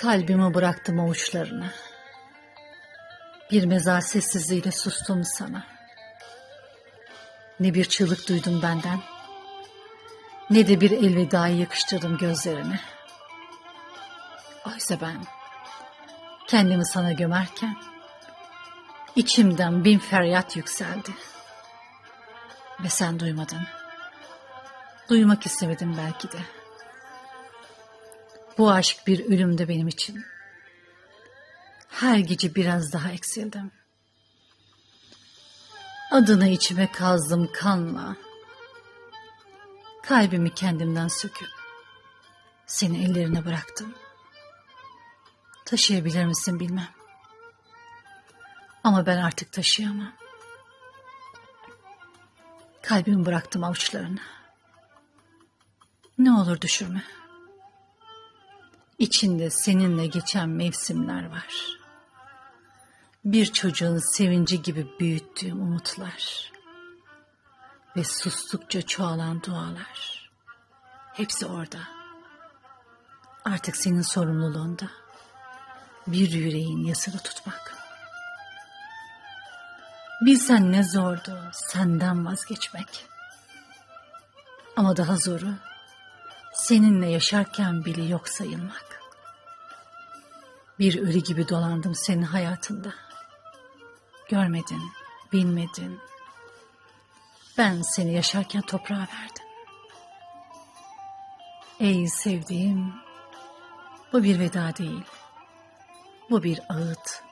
Kalbimi bıraktım avuçlarına. Bir mezar sessizliğiyle sustum sana. Ne bir çığlık duydum benden, ne de bir elvedayı yakıştırdım gözlerine. Oysa ben kendimi sana gömerken içimden bin feryat yükseldi. Ve sen duymadın. Duymak istemedim belki de. Bu aşk bir ölümdü benim için. Her gece biraz daha eksildim. Adını içime kazdım kanla. Kalbimi kendimden söküp seni ellerine bıraktım. Taşıyabilir misin bilmem. Ama ben artık taşıyamam. Kalbimi bıraktım avuçlarına. Ne olur düşürme. İçinde seninle geçen mevsimler var. Bir çocuğun sevinci gibi büyüttüğüm umutlar. Ve sustukça çoğalan dualar. Hepsi orada. Artık senin sorumluluğunda. Bir yüreğin yasını tutmak. Bilsen ne zordu senden vazgeçmek. Ama daha zoru seninle yaşarken bile yok sayılmak. Bir ölü gibi dolandım senin hayatında. Görmedin, bilmedin. Ben seni yaşarken toprağa verdim. Ey sevdiğim, bu bir veda değil. Bu bir ağıt.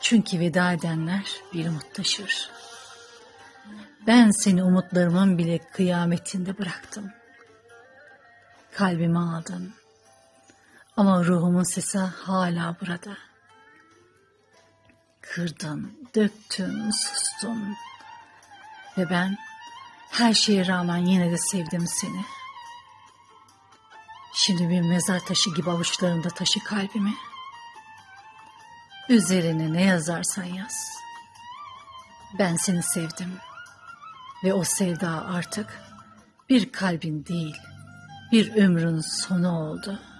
Çünkü veda edenler bir umut taşır. Ben seni umutlarımın bile kıyametinde bıraktım. Kalbimi aldın. Ama ruhumun sesi hala burada. Kırdın, döktün, sustun. Ve ben her şeye rağmen yine de sevdim seni. Şimdi bir mezar taşı gibi avuçlarında taşı kalbimi. Üzerine ne yazarsan yaz. Ben seni sevdim. Ve o sevda artık bir kalbin değil, bir ömrün sonu oldu.''